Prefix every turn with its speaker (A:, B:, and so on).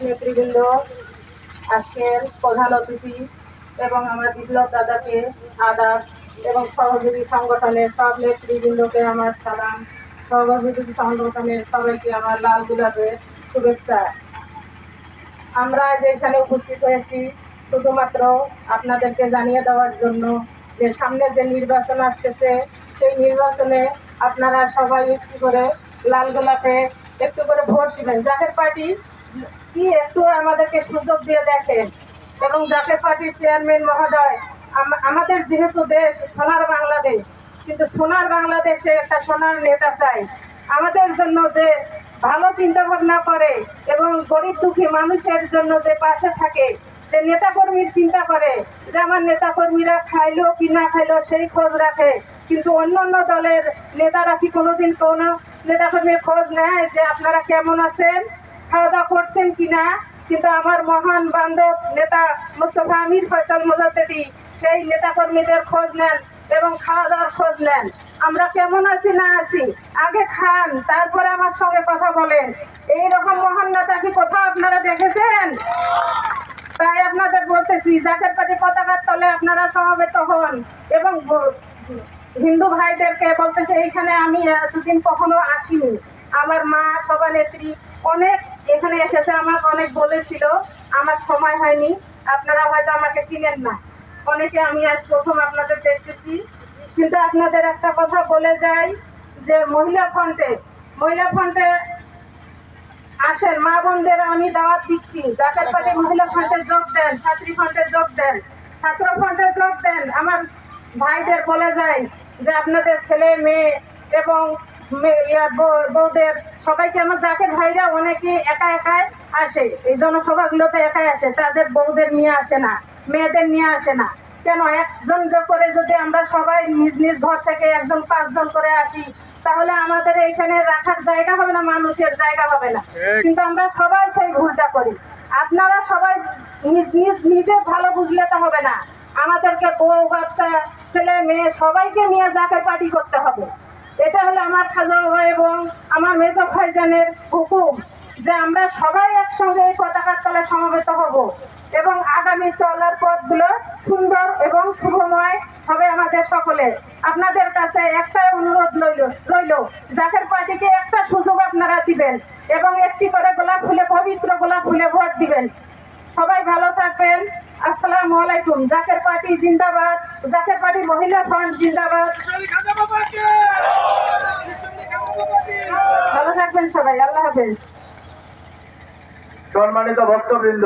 A: নেতৃবৃন্দ আজকের প্রধান অতিথি এবং আমার বিপ্লব দাদাকে আদাব এবং সহযোগী সংগঠনের সব নেতৃবৃন্দকে আমার সালাম। সহযোগী সংগঠনের সবাইকে আমার লাল গোলাপের শুভেচ্ছা। আমরা যে এখানে উপস্থিত হয়েছি শুধুমাত্র আপনাদেরকে জানিয়ে দেওয়ার জন্য যে সামনে যে নির্বাচন আসতেছে, সেই নির্বাচনে আপনারা সবাই একটু করে লাল গোলাপে একটু করে ভোট দিবেন। জাকের পার্টি কি একটু আমাদেরকে সুযোগ দিয়ে দেখেন। এবং জাকের পার্টির চেয়ারম্যান মহোদয় আমাদের যেহেতু দেশ, সোনার বাংলাদেশ, কিন্তু সোনার বাংলাদেশে একটা সোনার নেতা চাই। আমাদের জন্য যে ভালো চিন্তা ভাবনা করে এবং গরিব দুঃখী মানুষের জন্য যে পাশে থাকে, যে নেতাকর্মীর চিন্তা করে, যে আমার নেতাকর্মীরা খাইলো কি না খাইলো সেই খোঁজ রাখে। কিন্তু অন্য অন্য দলের নেতারা কি কোনোদিন কোনো নেতাকর্মীর খোঁজ নেয় যে আপনারা কেমন আছেন খাওয়া দাওয়া করছেন কি না? কিন্তু আমার মহান বান্ধব নেতা মোস্তফা আমির ফয়সাল মোজাদ্দেদি সেই নেতাকর্মীদের খোঁজ নেন এবং খাওয়া দাওয়ার খোঁজ নেন। আমরা কেমন আছি না আছি? আগে খান, তারপরে আমার সঙ্গে কথা বলেন। এই রকম মহান নেতা কি কোথাও আপনারা দেখেছেন? তাই আপনাদের বলতেছি, জাকের পার্টি পতাকার তলে আপনারা সমবেত হন এবং হিন্দু ভাইদেরকে বলতেছে, এইখানে আমি এতদিন কখনো আসিনি। আমার মা সভানেত্রী অনেক এখানে এসেছে, আমাকে অনেক বলেছিল। আমার সময় হয়নি। আপনারা হয়তো আমাকে চিনেন না। অনেকে আমি আজ প্রথম আপনাদের দেখতেছি। কিন্তু আপনাদের একটা কথা বলে যাই যে মহিলা ফ্রন্টে মহিলা ফ্রন্টে আসেন, মা বোনদের আমি দাওয়াত দিচ্ছি। জাকাত পার্টি মহিলা ফ্রন্টে যোগ দেন, ছাত্রী ফ্রন্টে যোগ দেন, ছাত্র ফ্রন্টে যোগ দেন, আমার ভাইদের বলে যায় যে আপনাদের ছেলে, মেয়ে এবং মে- বৌ- বৌদের সবাইকে আমার জাকের ভাইরা অনেকে একা একাই আসে। এই জনসভাগুলোতে একাই আসে। তাদের বউদের নিয়ে আসে না মেয়েদের নিয়ে আসে না। কেন? একজন করে যদি আমরা সবাই নিজ নিজ ঘর থেকে একজন পাঁচজন করে আসি তাহলে আমাদের এইখানে রাখার জায়গা হবে না মানুষের জায়গা হবে না। কিন্তু আমরা সবাই সেই ভুলটা করি। আপনারা সবাই নিজ নিজ নিজে ভালো বুঝলে তো হবে না। আমাদেরকে বউ বাচ্চা ছেলে মেয়ে সবাইকে নিয়ে জাকের পার্টি করতে হবে। এটা হলো আমার খাজা ভাই এবং আমার মেজো ভাইজানের হুকুম। যে আমরা সবাই একসঙ্গে এই পতাকার তলে সমবেত হব এবং আগামী চলার পথগুলো সুন্দর এবং শুভময় হবে আমাদের সকলে। আপনাদের কাছে একটাই অনুরোধ রইল রইল, জাকের পার্টিকে একটা সুযোগ আপনারা দিবেন এবং একটি করে গোলাপ ফুলে, পবিত্র গোলাপ ফুলে ভোট দিবেন। সবাই ভালো থাকবেন। আসসালামু আলাইকুম। জাকের পার্টি জিন্দাবাদ। জাকের পার্টি মহিলা ফ্রন্ট জিন্দাবাদ। ভালো থাকবেন সবাই। আল্লাহ হাফেজ।
B: সম্মানিত ভক্তবৃন্দ